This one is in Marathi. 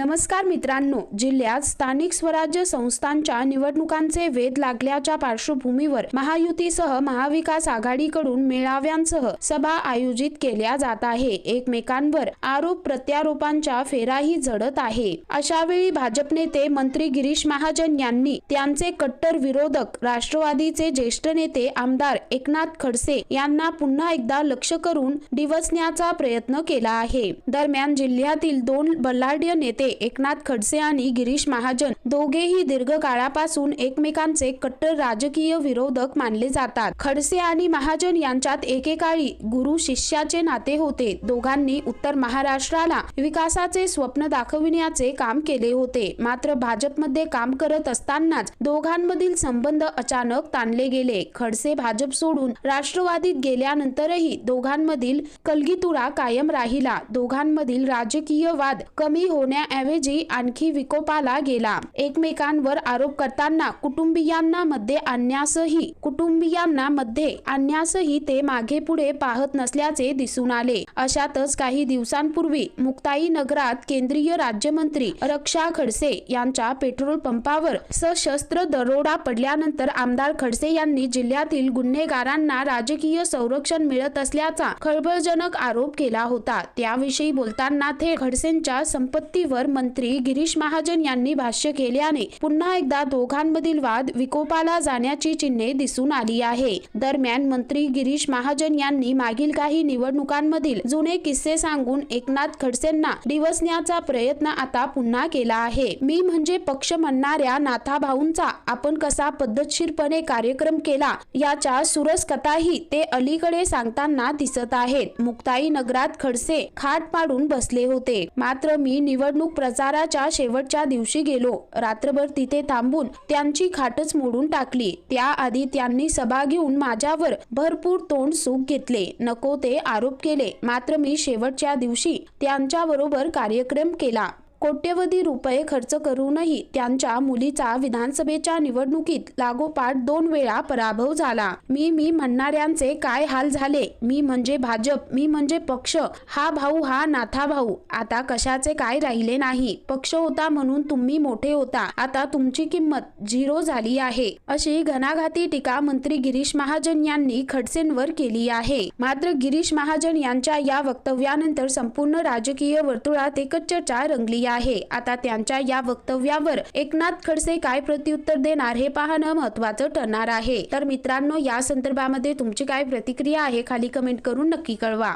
नमस्कार मित्रांनो जिल्ह्यात स्थानिक स्वराज्य संस्थांच्या निवडणुकांचे वेध लागल्याच्या पार्श्वभूमीवर महायुतीसह महाविकास आघाडीकडून मेळाव्यांसह सभा आयोजित केल्या जात आहे. एकमेकांवर आरोप प्रत्यारोपांच्या फेराही झडत आहे. अशा वेळी भाजप नेते मंत्री गिरीश महाजन यांनी त्यांचे कट्टर विरोधक राष्ट्रवादीचे ज्येष्ठ नेते आमदार एकनाथ खडसे यांना पुन्हा एकदा लक्ष करून डिवसण्याचा प्रयत्न केला आहे. दरम्यान जिल्ह्यातील दोन बल्लाढ्य नेते एकनाथ खडसे आणि गिरीश महाजन दोघेही दीर्घकाळापासून एकमेकांचे कट्टर राजकीय विरोधक मानले जातात. खडसे आणि महाजन यांच्यात एकेकाळी गुरु शिष्याचे नाते होते. दोघांनी उत्तर महाराष्ट्राला विकासाचे स्वप्न दाखविण्याचे काम केले होते. मात्र भाजपमध्ये काम करत असतानाच दोघांमधील संबंध अचानक ताणले गेले. खडसे भाजप सोडून राष्ट्रवादीत गेल्यानंतरही दोघांमधील कलगीतुरा कायम राहिला. दोघांमधील राजकीय वाद कमी होण्या करण्याऐवजी आणखी विकोपाला गेला. एकमेकांवर आरोप करताना कुटुंबियांना मध्ये आणण्यासही कुटुंबियांना मध्ये आणण्यासही ते मागे पुढे पाहत नसल्याचे दिसून आले. अशातच काही दिवसांपूर्वी मुक्ताई नगरात केंद्रीय राज्यमंत्री रक्षा खडसे यांच्या पेट्रोल पंपावर सशस्त्र दरोडा पडल्यानंतर आमदार खडसे यांनी जिल्ह्यातील गुन्हेगारांना राजकीय संरक्षण मिळत असल्याचा खळबळजनक आरोप केला होता. त्याविषयी बोलताना ते खडसेंच्या संपत्तीवर मंत्री गिरीश महाजन यांनी भाष्य केल्याने पुन्हा एकदा दोघांमधील वाद विकोपाला जाण्याची चिन्हे दिसून आली आहे. दरम्यान मंत्री गिरीश महाजन यांनी मागील काही निवडणुकांमधील जुने किस्से सांगून एकनाथ खडसेंना डिवसण्याचा प्रयत्न आता पुन्हा केला आहे. मी म्हणजे पक्ष म्हणणाऱ्या नाथाभाऊंचा आपण कसा पद्धतशीरपणे कार्यक्रम केला याच्या सुरस कथाही ते अलीकडे सांगताना दिसत आहेत. मुक्ताई नगरात खडसे खाट पाडून बसले होते. मात्र मी निवडणूक प्रचाराच्या शेवटच्या दिवशी गेलो. रात्रभर तिथे थांबून त्यांची खाटच मोडून टाकली. त्याआधी त्यांनी सभा घेऊन माझ्यावर भरपूर तोंड सुख घेतले. नको ते आरोप केले. मात्र मी शेवटच्या दिवशी त्यांच्या बरोबर कार्यक्रम केला. कोट्यवधी रुपये खर्च करूनही त्यांच्या मुलीचा विधानसभेच्या निवडणुकीत लागोपाठ दोन वेळा पराभव झाला. मी मी म्हणणाऱ्यांचे काय हाल झाले? मी म्हणजे भाजप मी म्हणजे पक्ष? हा भाऊ हा नाथा भाऊ. आता कशाचे काय राहिले नाही? पक्ष होता म्हणून तुम्ही मोठे होता. आता तुमची किंमत झिरो झाली आहे. अशी घणाघाती टीका मंत्री गिरीश महाजन यांनी खडसेंवर केली आहे. मात्र गिरीश महाजन यांच्या या वक्तव्यानंतर संपूर्ण राजकीय वर्तुळात एकच चर्चा रंगली आहे. आता त्यांच्या या वक्तव्यावर एकनाथ खडसे काय प्रत्युत्तर देणार हे पाहणं महत्वाचं ठरणार आहे. तर मित्रांनो या संदर्भामध्ये तुमची काय प्रतिक्रिया आहे खाली कमेंट करून नक्की कळवा.